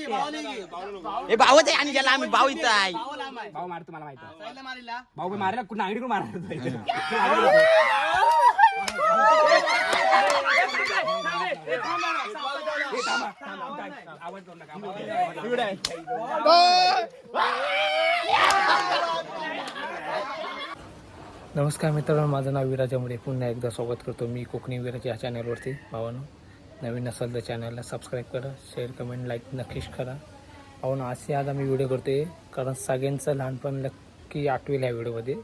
हे भावच आहे आणि ज्याला आम्ही भाऊ इथं आहे. भाऊ मारतो मला माहिती आहे. भाऊ मारेल कुठं मारला नमस्कार मित्रांनो माझं नाव विराज आंबडे पुन्हा एकदा स्वागत करतो मी कोकणी विराज या चॅनलवरती भावानं नवीन असाल तर चॅनलला सबस्क्राईब करा शेअर कमेंट लाईक नक्कीच करा. भावानं असे आज आम्ही व्हिडिओ करतोय कारण सगळ्यांचं लहानपण नक्की आठवेल ह्या व्हिडिओमध्ये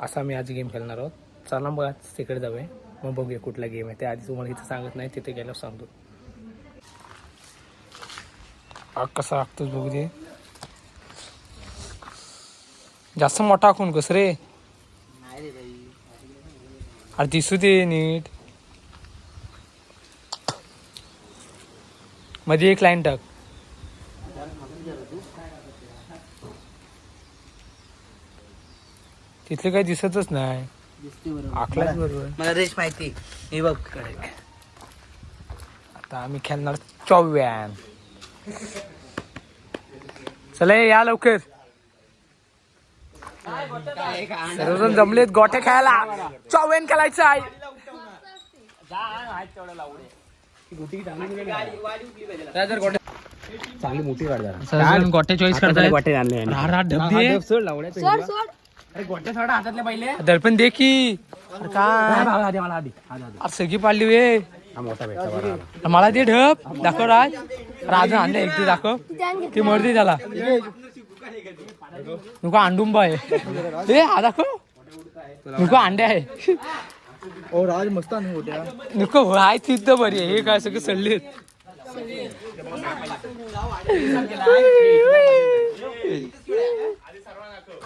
असा आम्ही आज गेम खेळणार आहोत. चला मग आज तिकडे जाऊया. मग बघूया कुठला गेम आहे. ते आधी तुम्हाला इथं सांगत नाही तिथे गेल्यावर सांगतो. आग कसा लागतोच बघू दे. जास्त मोठा आखून कस रे? अरे दिसू दे नीट. मध्ये एक लाईन टाक तिथले काही दिसतच नाही आखलाच बरोबर मला रेश माहिती हे बघ आता आम्ही खेळणार चौव्यान चला या लवकर सर्वजण जमलेत गोटे खेळायला चौव्यान खेळायचं आहे चांगली मोठी गाडी गोटे चॉईस करतायत गोटे आणले हा, सोड लावड्या तो अरे सोडा हातातले पहिले. दर्पण दे की. काय? मला आधी सगळी पाडली वे. हा. मला ते ढप. दाखव राज. राज आणले एक ते दाखव. ते मर्दी झाला नको अंडुंबा आहे. ए हा दाखव. नको अंडे आहे. ओ राज मस्त आणि मोठ्या नको हाय तिथं बरी आहे हे काय सगळं सडले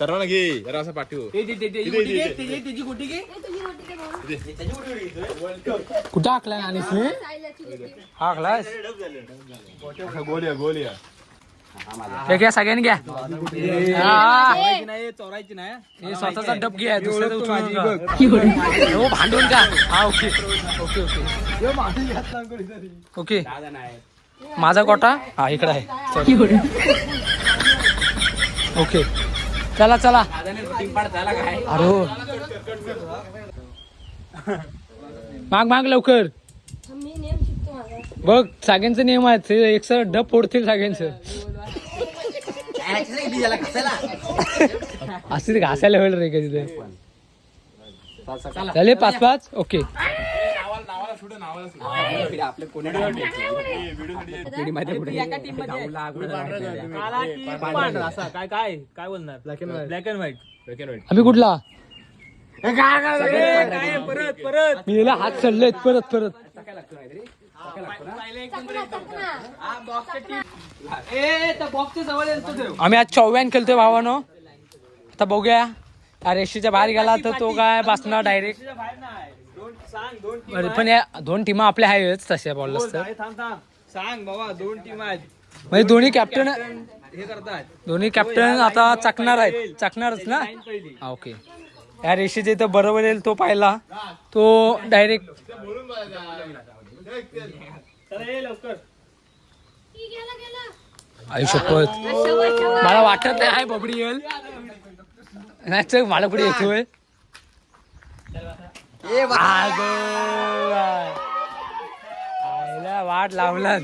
सर्वांना घे जरा असं पाठवू ते- ते- ते- ते- ही गोटी घे, ते- ते- त्याची गोटी घे. हे तुझी रोटी काय भाऊ? कुठं हाकलाय आणि. हाकलाय गोलिया गोलिया. हे घ्या सगळ्यांनी घ्या. हा. चोरायची नाही चोरायची नाही. हे स्वतःचा डब घ्या. हो भांडून का हा ओके. Okay okay. ओके. माझा गोटा हा इकडे आहे. ओके. चला चला. अरे हो. माग माग लवकर. बघ सागेंचं नियम आहेत. ते एक सर डब फोडतील सागेंचं. असं घासायला होईल रे कधी ते झाले पाच पाच. ओके. आपले कोणी पिढी मध्ये कुठे गावला कुठे असा. काय काय काय बोलणार? Black and black and white आम्ही कुठला? परत परत. मी याला हात चढलेत परत परत. आम्ही आज चौव्यान खेळतोय भावानो. आता बघूया. या रेषेच्या बाहेर गेला तर तो काय बसणार डायरेक्ट सांग दोन टीम पण या दोन टीमा आपल्या आहेच तशा बॉल थांब थांब. सांग बाबा दोन टीम आहेत. म्हणजे दोन्ही कॅप्टन हे करतात. दोन्ही कॅप्टन आता चकणार आहेत. चकणारच ना? पहिली. हा ओके. या रेषेचे इथं बरोबर येईल तो पाहिला. तो डायरेक्ट चला ये लवकर. की गेला गेला आयुष्यपत शबाश, शबाश. मला वाटत नाही आहे बबडी येईल. नाही मला पुढे येतोय? आगो. आईला वाट लावला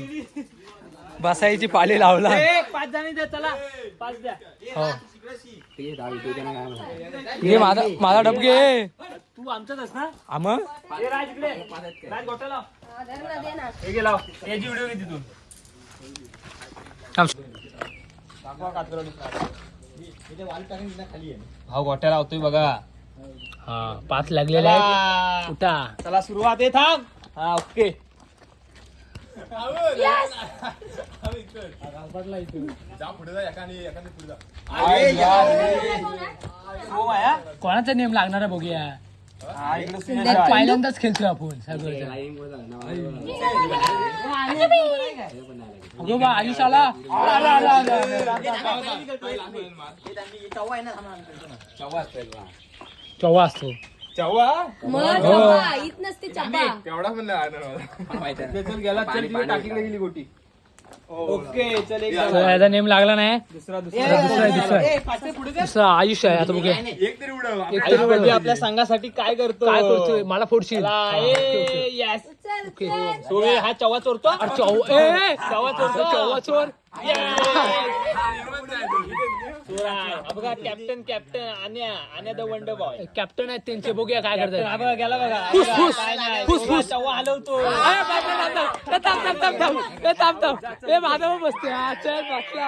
बसायची पाली लावला ए, पाच जणी द्या चला. पाच द्या. हो. माझा माझा डब घे तू आमचाच ना? ए, राज इकडे. राज गोटा लाव. हा, धर ना, दे ना. घे लाव याची व्हिडिओ घे तिथून थांब. भाऊ गोट्या लावतोय बघा. हा पाच लागलेले आहेत उठा. चला सुरुवात आहे थांब. हा ओके. Yes! जा पुढे जा एकाने एकाने पुढे जा कोण आहे? कोणाचा नेम लागणार आहे बघूया. पहिल्यांदाच खेळतोय आपण सगळं अगो बा आयुष आला चव्वा असतो. चव्हा मला चपा, इत नसते चपा. तेवढा पण नाही आला माहिती आहे. चल गेला चल तिकडे टाकीकडे गेली गोटी. ओके चल एक तर याचा नेम लागला नाही. दुसरा दुसरा. आहे, दुसरा आहे. दुसरा आयुष आहे आता बघूया. एक तरी उडव. एक तरी दुसरा बघूया. आपल्या संघासाठी काय करतो? काय करतोय? मला फोडशील. चल. चल. सोबे हा. चव्वा चोरतो? अरे चौ- ए, चव्वा चोरतो चौवा चोर. हा बघा captain captain Anya Anya the wonder boy captain आहेत त्यांचे बघूया काय करतात हा बघा गेला बघा फुस, फुस. फुस, फुस. हलवतो ए, बाप रे, बाप रे. ए, थांब, थांब, थांब, थांब. ए, थांब, थांब. ए, माधव बसते हा, चल बसला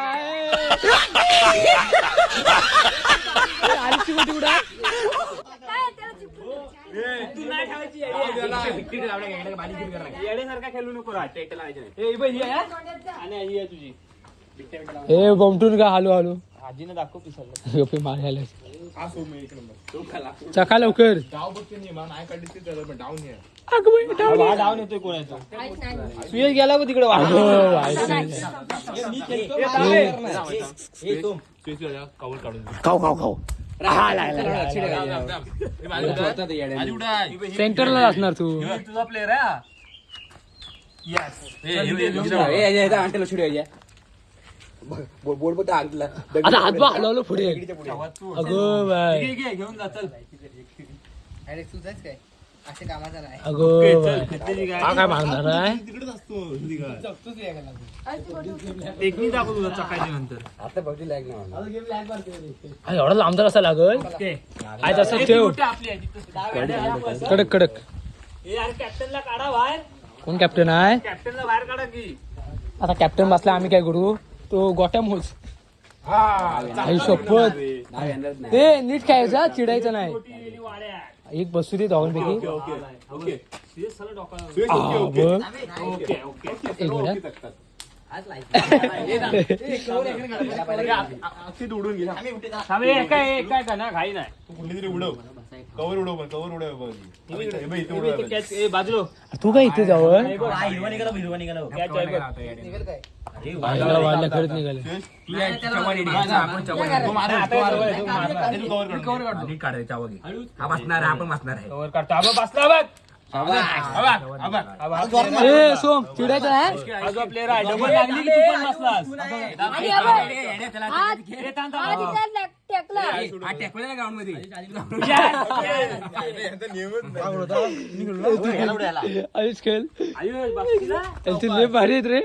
कुठं. तू नाही ठेवायची खेळू नको राहत ए बघ ही आहे हा? आणि ही आहे तुझी ए बमटून का हलू हलू? आजीने दाखव मार हा चका लवकर. डाऊन. हा येतोय कोणाचा. सुयश गेला तिकडे खाऊ खाऊ खाऊ. सेंटरला असणार तू. तुझा प्लेअर हा? आहे बोर्ड बघ अंटला आता हात बा हलवलं पुढे. अगं बाय घेऊन जा चल हा काय दाखव चकायच्या नंतर. आता बघ हा, एवढा लांबचा कसा लागल आहे तसं ठेव. कडक कडक ए, अरे कॅप्टनला काढा बाहेर. कोण कॅप्टन आहे? कॅप्टनला बाहेर काढा की. आता कॅप्टन बसला आम्ही काय करू? तो गोट्या मोज. आई शपथ. ए नीट खेळायचा चिडायचं नाही. एक बसू दे दोघांपैकी एक मिनिट उडून घाई नाही. तू कुठली तरी उडव. कवर उडव पण कवर उडव बघ बघ, इथे उडव ते catch- ए, बाजूलो. तू काय इथे जवळ हे बघ. Catch आहे करत निघाले. हे बसणार आहे कवर काढतो. हा बघ, बसला बघ. हा बघ, हा बघ. हा बघ, हा बघ. ए सोम चिडायचं नाही player आहे, डबल लागली की तू पण बसलास. आणि हा बघ. हात- ए, टेकला. हा ग्राउंडमध्ये. आयुष खेळ आयुष, लय भारी आहेत रे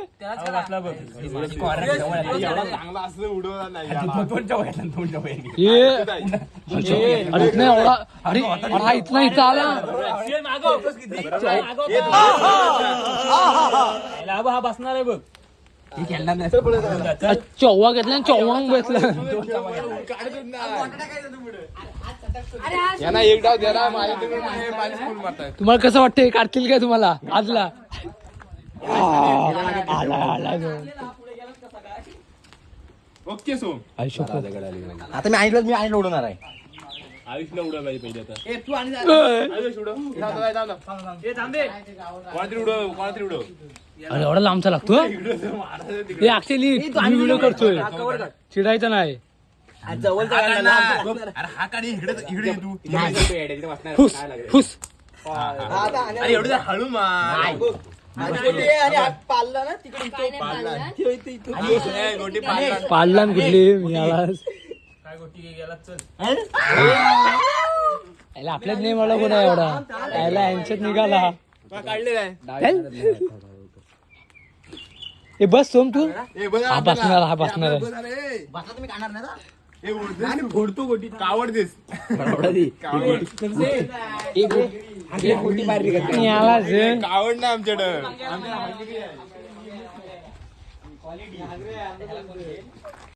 हा, नाही अरे एवढा हा इतना इथं आला हा हा बसणार आहे बघ खेळणार नाही. चौवा घेतला आणि चौवांग बसला अरे हा यांना एक डाव तुम्हाला कसं वाटतंय? काढतील काय तुम्हाला? आजला. आला आला ओके सोम आयुष्य आता मी आणलं मी आणलं उडवणार आहे. पाहिजे पहिले आता. ए, तू आणि. आयुष उडव. थांब, थांब, थांब, थांब. ए, थांबे. कोणातरी उडव कोणातरी उडव. अरे एवढा लांबचा लागतो हे ऍक्च्युली व्हिडिओ करतोय. चिडायचं नाही. अरे हा काढ इकडे इकडे ये तू. फुस फुस. अरे एवढं जर हळू मार. काय नाही पाळलं. ए, गोटी पाडला पाडला ना कुठली? मी आला याला आपल्याच नाही मला कोणा एवढा. याला यांच्यात निघाला. काढले काय? चल. ए बस सोम तू? हा बसणार हा बसणार. आणि गोटी याला जे कावड ना आमच्याकडं.